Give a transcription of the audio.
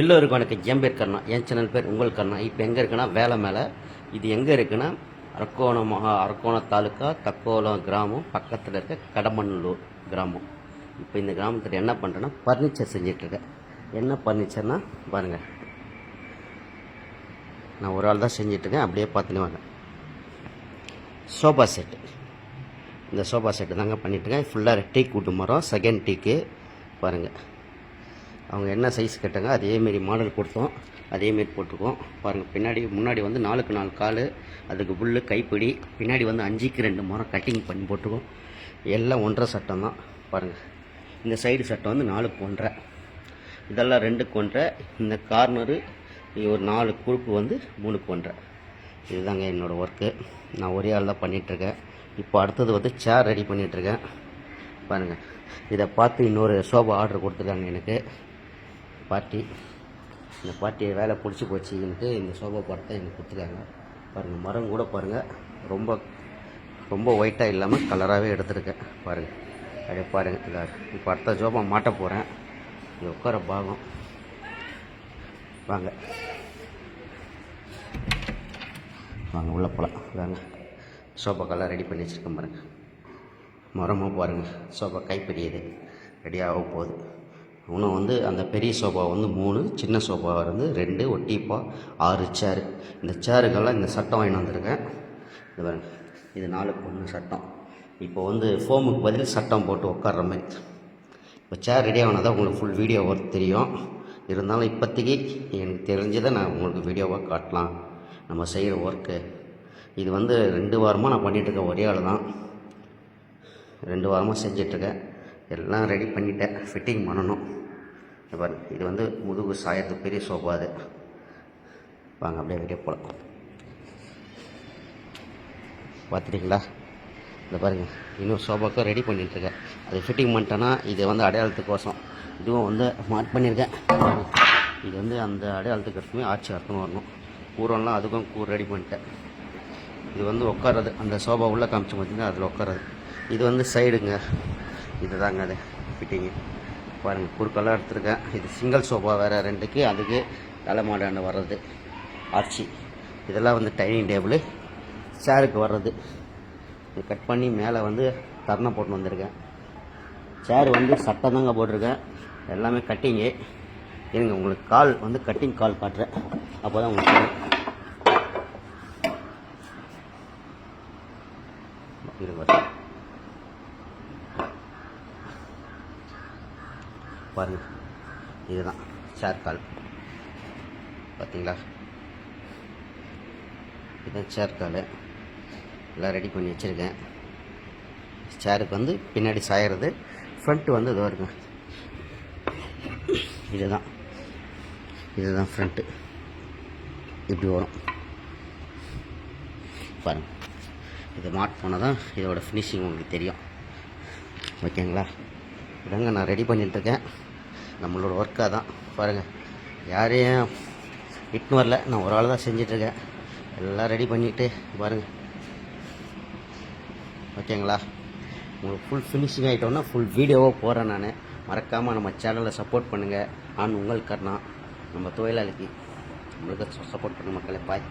எல்லோருக்கும் வணக்கம். என் பேர் கர்ணா. என் சேனல் பேர் உங்கள் கர்ணா. இப்போ எங்கே இருக்குன்னா வேலை மேலே. இது எங்கே இருக்குன்னா அரக்கோணம் மகா அரக்கோணம் தாலுக்கா தக்கோலம் கிராமம் பக்கத்தில் இருக்க கடமண்ணூர் கிராமம். இப்போ இந்த கிராமத்தில் என்ன பண்ணுறேன்னா ஃபர்னிச்சர் செஞ்சிட்ருக்கேன். என்ன ஃபர்னிச்சர்னா பாருங்கள் நான் ஒரு ஆள் தான் செஞ்சிட்ருக்கேன். அப்படியே பார்த்துன்னு வாங்க. சோஃபா செட்டு இந்த சோஃபா செட்டு தாங்க பண்ணிட்டுருக்கேன் ஃபுல்லாக டீக் கூட்டு மரம் செகண்ட் டீக்கு பாருங்கள் அவங்க என்ன சைஸ் கேட்டாங்க அதேமாரி மாடல் கொடுத்தோம். அதேமாரி போட்டிருக்கோம். பாருங்கள் பின்னாடி முன்னாடி வந்து நாலுக்கு நாலு கால் அதுக்கு புல்லு கைப்பிடி பின்னாடி வந்து அஞ்சுக்கு ரெண்டு மரம் கட்டிங் பண்ணி போட்டிருக்கோம். எல்லாம் ஒன்றரை சட்டம் தான். பாருங்கள் இந்த சைடு சட்டம் வந்து நாலுக்கு ஒன்றரை. இதெல்லாம் ரெண்டுக்கு ஒன்றரை. இந்த கார்னரு ஒரு நாலு குறுப்பு வந்து மூணுக்கு ஒன்றரை. இதுதாங்க என்னோடய ஒர்க்கு நான் ஒரே ஆள் தான் பண்ணிகிட்ருக்கேன் இப்போ அடுத்தது வந்து சேர் ரெடி பண்ணிகிட்ருக்கேன் பாருங்கள் இதை பார்த்து இன்னொரு சோபா ஆர்டர் கொடுத்துருக்காங்க எனக்கு. பார்ட்டி. இந்த பார்ட்டி வேலை பிடிச்சி போச்சுன்ட்டு இந்த சோபா படத்தை எனக்கு கொடுத்துருக்காங்க. பாருங்கள் மரம் கூட பாருங்கள் ரொம்ப ரொம்ப ஒயிட்டாக இல்லாமல் கலராகவே எடுத்திருக்கேன். பாருங்கள் அப்படியே பாருங்கள் இதா இப்போ அடுத்த சோபா மாட்ட போகிறேன் இது உட்கார பாகம். வாங்க. வாங்க உள்ளே போகலாம் வாங்க. சோஃபாக்கெல்லாம் ரெடி பண்ணி வச்சுருக்கேன் பாருங்கள் மரமாக பாருங்கள் சோஃபா கைப்பிடியது ரெடியாக போகுது. இன்னும் வந்து அந்த பெரிய சோஃபா வந்து மூணு சின்ன சோஃபா வந்து ரெண்டு ஒட்டிப்பா ஆறு சேரு இந்த சேருக்கெல்லாம் இந்த சட்டம் வாங்கி வந்திருக்கேன். இது பாருங்க. இது நாலு ஒன்று சட்டம். இப்போ வந்து ஃபோமுக்கு பதில் சட்டம் போட்டு உட்கார்ற மாதிரி. இப்போ சேர் ரெடி தான் உங்களுக்கு ஃபுல் வீடியோ ஒர்க் தெரியும். இருந்தாலும் இப்போதைக்கு எனக்கு தெரிஞ்சதை நான் உங்களுக்கு வீடியோவாக காட்டலாம். நம்ம செய்கிற ஒர்க்கு இது வந்து ரெண்டு வாரமாக நான் பண்ணிகிட்ருக்கேன் ஒரே ஆள் தான் ரெண்டு வாரமாக செஞ்சிட்ருக்கேன் எல்லாம் ரெடி பண்ணிட்டேன். ஃபிட்டிங் பண்ணணும். இங்க பாருங்க. இது வந்து முதுகு சாயத்து பெரிய சோஃபா அது. வாங்க அப்படியே வெளியே போகலாம் பார்த்துட்டீங்களா? இந்த பாருங்கள் இன்னும் சோஃபாக்கும் ரெடி பண்ணிகிட்ருக்கேன் அது ஃபிட்டிங் பண்ணிட்டேன்னா இது வந்து அடையாளத்துக்கோசம். இதுவும் வந்து மார்க் பண்ணியிருக்கேன் இது வந்து அந்த அடையாளத்துக்கு எடுத்துமே ஆட்சி அர்த்தம் வரணும். கூரெல்லாம் அதுக்கும் கூர் ரெடி பண்ணிட்டேன். இது வந்து உட்கார்றது. அந்த சோபா உள்ளே காமிச்சு பார்த்தீங்கன்னா அதில் உட்கார்றது. இது வந்து சைடுங்க இது தாங்க அது ஃபிட்டிங்கு பாருங்கள் குறுக்கெல்லாம் எடுத்திருக்கேன். இது சிங்கிள் சோஃபா வேறு ரெண்டுக்கு அதுக்கு தலை மாடாண்டு வர்றது ஆர்ச்சி. இதெல்லாம் வந்து டைனிங் டேபிள் சேருக்கு வர்றது. இது கட் பண்ணி மேலே வந்து தர்ணம் போட்டு வந்திருக்கேன். சேர் வந்து சட்டை தாங்க போட்டிருக்கேன். எல்லாமே கட்டிங்கு எனக்கு உங்களுக்கு கால் வந்து கட்டிங் கால் காட்டுறேன். அப்போ தான் உங்களுக்கு இருங்க பாருங்கள் இதுதான் சேர் கால் பார்த்தீங்களா இதுதான் சேர் எல்லாம் ரெடி பண்ணி வச்சுருக்கேன். சேருக்கு வந்து பின்னாடி சாயறது ஃப்ரண்ட்டு வந்து இதோ இருக்குங்க இதுதான். இதுதான் ஃப்ரண்ட்டு இப்படி வரும். பாருங்கள் இது மாட் போனால் தான் இதோட ஃபினிஷிங் உங்களுக்கு தெரியும். ஓகேங்களா? விடுங்க நான் ரெடி பண்ணிட்டுருக்கேன். நம்மளோட ஒர்க்காக தான் பாருங்கள் யாரையும் இட்டுன்னு வரல. நான் ஒரு ஆள் தான் செஞ்சிட்ருக்கேன் எல்லாம் ரெடி பண்ணிவிட்டு பாருங்கள் ஓகேங்களா? உங்களுக்கு ஃபுல் ஃபினிஷிங் ஆகிட்டோன்னா ஃபுல் வீடியோவாக போகிறேன் நான். மறக்காமல் நம்ம சேனலை சப்போர்ட் பண்ணுங்கள் நான் உங்கள் கர்ணா. நம்ம தொழிலாளிக்கு. நம்மளுக்கு சப்போர்ட் பண்ண மக்களே. பாய்